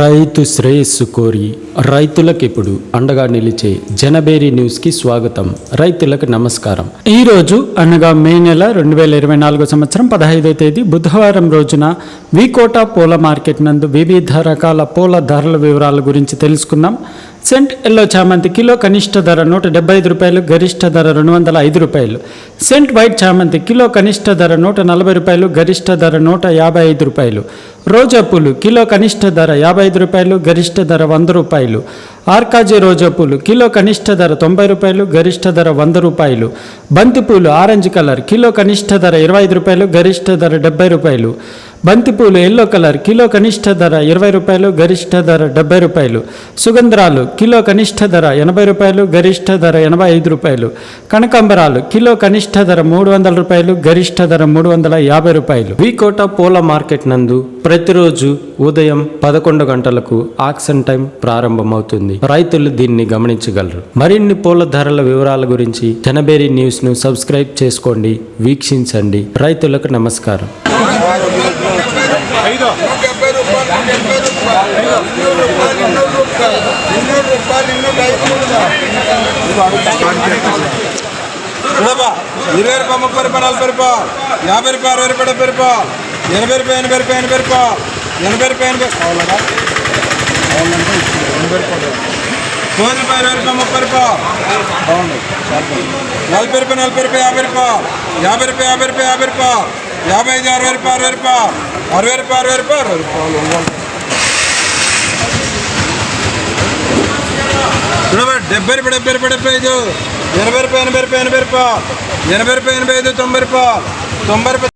రైతు శ్రేయస్సు కోరి రైతులకు ఇప్పుడు అండగా నిలిచే జనబేరి న్యూస్కి స్వాగతం. రైతులకు నమస్కారం. ఈ రోజు అనగా మే నెల రెండు వేల ఇరవై నాలుగో సంవత్సరం పదహైదో తేదీ బుధవారం రోజున వికోట పూల మార్కెట్ నందు వివిధ రకాల పూల ధరల వివరాల గురించి తెలుసుకుందాం. సెంట్ ఎల్లో చామంతి కిలో కనిష్ట ధర నూట డెబ్బై ఐదు రూపాయలు గరిష్ట ధర రెండు వందల ఐదు రూపాయలు. సెంట్ వైట్ చామంతి కిలో కనిష్ట ధర నూట నలభై రూపాయలు గరిష్ట ధర నూట యాభై ఐదు రూపాయలు. రోజా పూలు కిలో కనిష్ట ధర యాభై ఐదు రూపాయలు గరిష్ట ధర వంద రూపాయలు. ఆర్కాజీ రోజా పూలు కిలో కనిష్ట ధర తొంభై రూపాయలు గరిష్ట ధర వంద రూపాయలు. బంతిపూలు ఆరెంజ్ కలర్ కిలో కనిష్ట ధర ఇరవై ఐదు రూపాయలు గరిష్ట ధర డెబ్బై రూపాయలు. బంతిపూలు ఎల్లో కలర్ కిలో కనిష్ట ధర ఇరవై రూపాయలు గరిష్ట ధర డెబ్బై రూపాయలు. సుగంధరాలు కిలో కనిష్ట ధర ఎనభై రూపాయలు గరిష్ట ధర ఎనభై ఐదు రూపాయలు. కనకాంబరాలు కిలో కనిష్ట ధర మూడు వందల రూపాయలు గరిష్ట ధర మూడు వందల యాభై రూపాయలు. వికోట పూల మార్కెట్ నందు ప్రతిరోజు ఉదయం పదకొండు గంటలకు ఆక్షన్ టైం ప్రారంభమవుతుంది. రైతులు దీన్ని గమనించగలరు. మరిన్ని పూల ధరల వివరాల గురించి జనబేరి న్యూస్ను సబ్స్క్రైబ్ చేసుకోండి వీక్షించండి. రైతులకు నమస్కారం. డెబ్బై రూపాయలు డెబ్బై రూపాయలు ఇన్నూరు రూపాయలు ఇన్నూరు రూపాయలు ఇన్నూరు రూపాయలు ఐదు ఇరవై రూపాయలు ముప్పై రూపాయలు నలభై రూపాయలు యాభై రూపాయలు అరవై రూపాయలు డెబ్బై రూపాయలు ఎనభై రూపాయలు ఎనభై రూపాయలు ఎనభై రూపాయలు ఎనభై రూపాయలు ఎనభై కావాలరా కావాలంటే ఇచ్చింది. ఎనభై రూపాయలు. తొమ్మిది రూపాయలు ఇరవై రూపాయలు ముప్పై రూపాయలు. బాగుంది నలభై రూపాయలు నలభై రూపాయలు యాభై రూపాయలు యాభై రూపాయలు యాభై రూపాయలు యాభై రూపాయలు. యాభై ఐదు అరవై రూపాయ అరవై రూపాయ అరవై రూపాయ అరవై రూపాయ అరవై రూపాయలు ఉండాలి. డెబ్బై రూపాయ డెబ్బై రూపాయ డెబ్బై ఐదు. ఎనభై రూపాయ ఎనభై రూపాయ ఎనభై రూపాయ ఎనభై రూపాయ ఎనభై ఐదు తొంభై రూపాయ తొంభై రూపాయ